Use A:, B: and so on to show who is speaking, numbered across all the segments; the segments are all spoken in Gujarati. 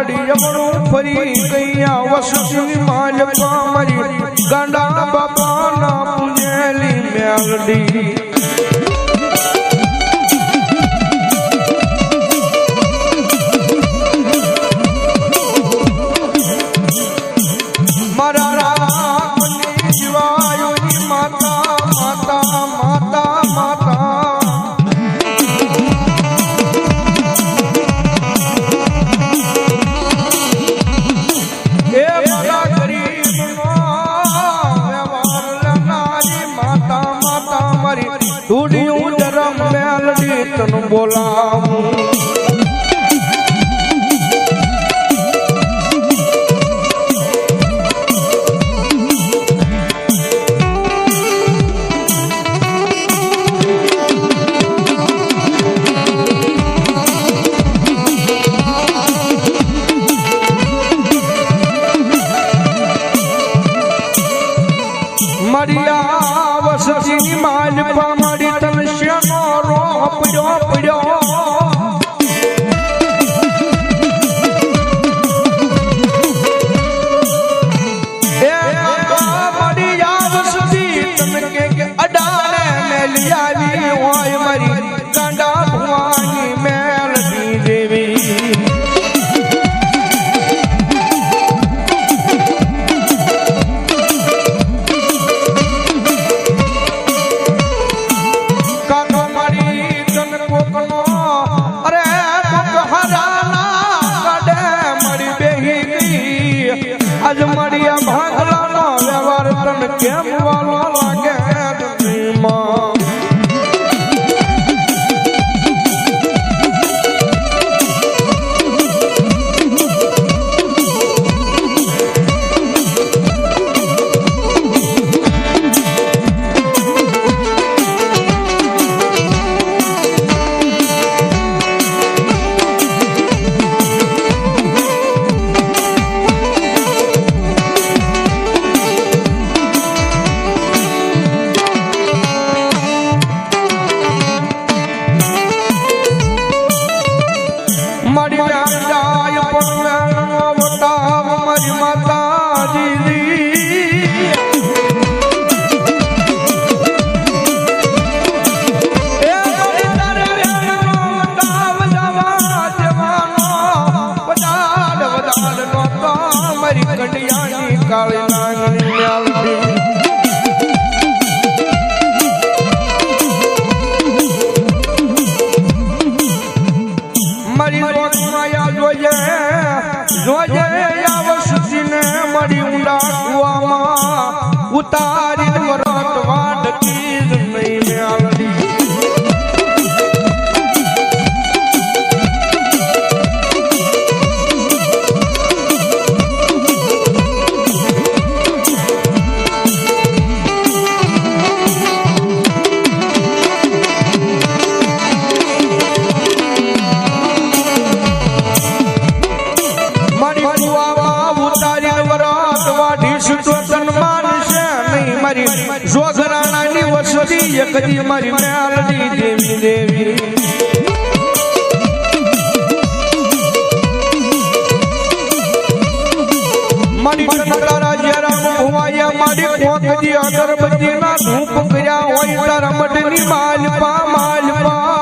A: પડી જમણું ફરી ગયા વસતી માલ પામરી ગાંડા બાપાના પૂજેલી મેલડી. morir. darling જો ઘરાણાની વસતી એકદી મારી મ્યાલની દેવી દેવી. અગરબત્તી ના ધૂપ કર્યા હોય તારા મઢની માલપા.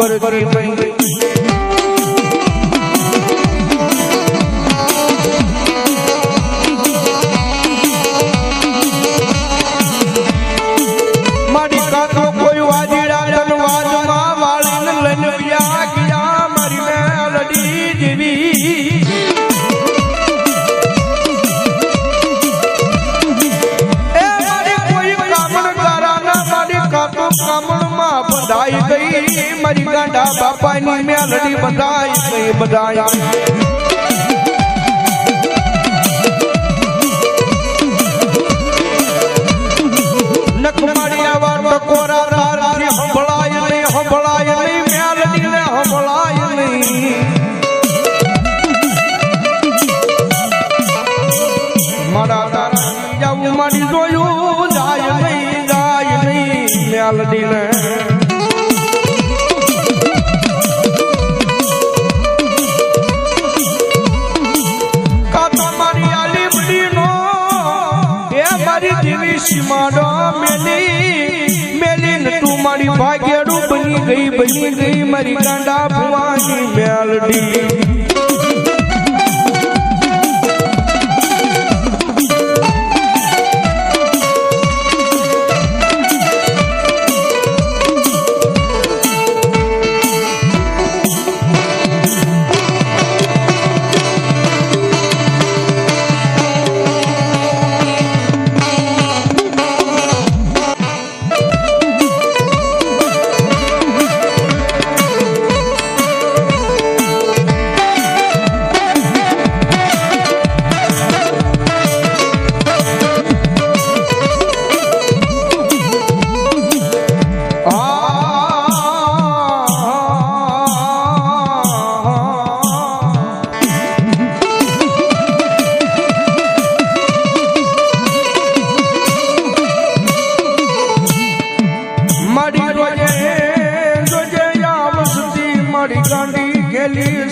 A: કરતી પૈ મારી કાનો કોઈ વાજીડા તલવાજમાં વાળીને લઈને વ્યા બાપાની મેલડી બધાય બધાય. બની ગઈ મારી ગાંડા ભુવાની મેલડી.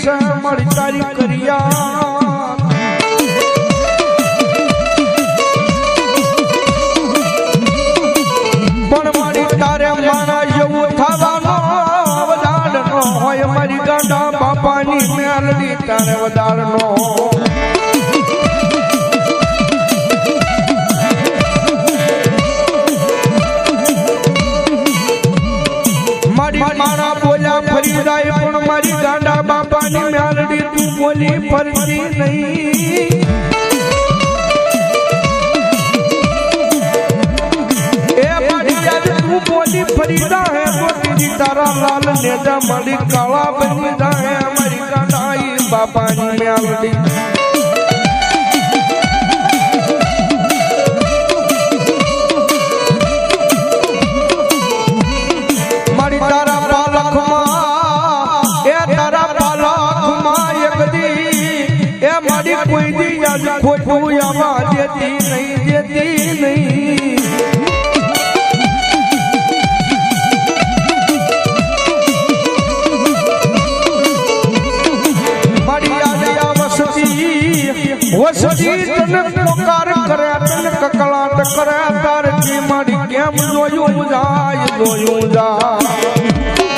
A: છે મારી તારી કરિયા પણ મારી તારે મારા જેવું થવાનો વદાડ નો હોય, મારી ગાંડા બોલ્યા ફરી જાય, પણ મારી ગાંડા બાપાની મ્યાલડી તું બોલી ફરતી નહીં. બોલી ફરી જાય તો તારા લાલ ને મારી કાળા બની જાય મારી ગાંડા ઈ બાપાની મેલડી યાદ ખોટું આવા દેતી નહીં દેતી નહીં મારી યાદ આ વસતી વસતી તને પોકાર કરે તને કકળાટ કરે તારથી મારી કેમ જોયું જાય જોયું જાય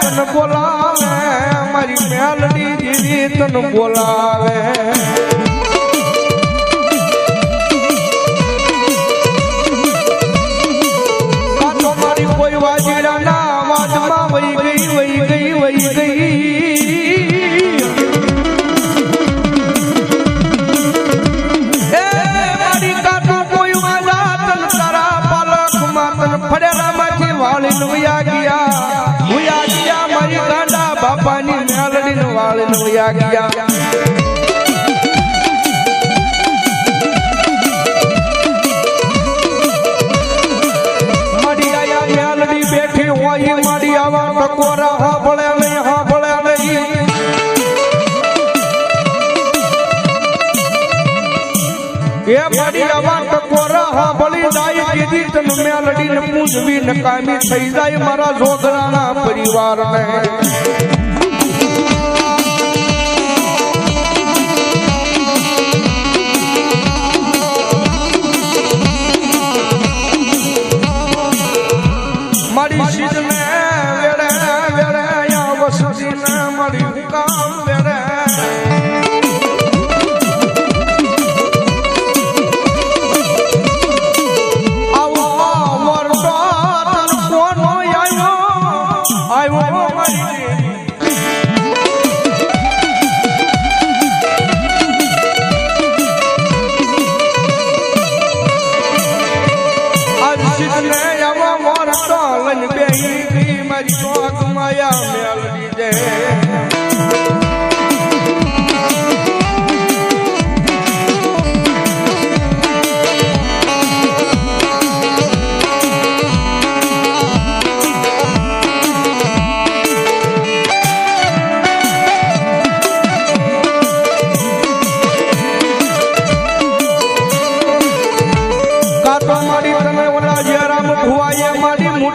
A: તને બોલાવે મારી મેલડી દીદી તને બોલાવે. બાપાની મેલડીને વાળીને વયા ગયા મારી આયા મેલડી બેઠી હોય મારી આવા ટકોરા હા ભળ્યા નહીં હા ભળ્યા નહીં એ મારી આવા ટકોરા હા ભળી જાય કીધી તને મેલડીને પૂજવી નકામી થઈ જાય મારા જોગરાના પરિવારને પવન બેહી ગઈ મારી ચોક માયા મેલડી જાય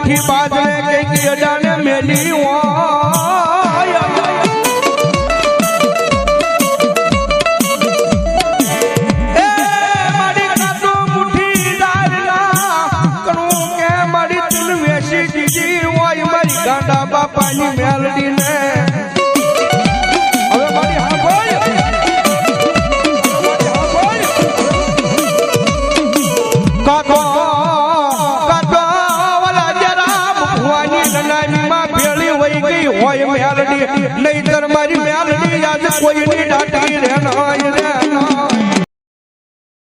A: મુઠ્ઠી બાજરે કંઈક અડાને મેલી હોય. એ મારી કાતો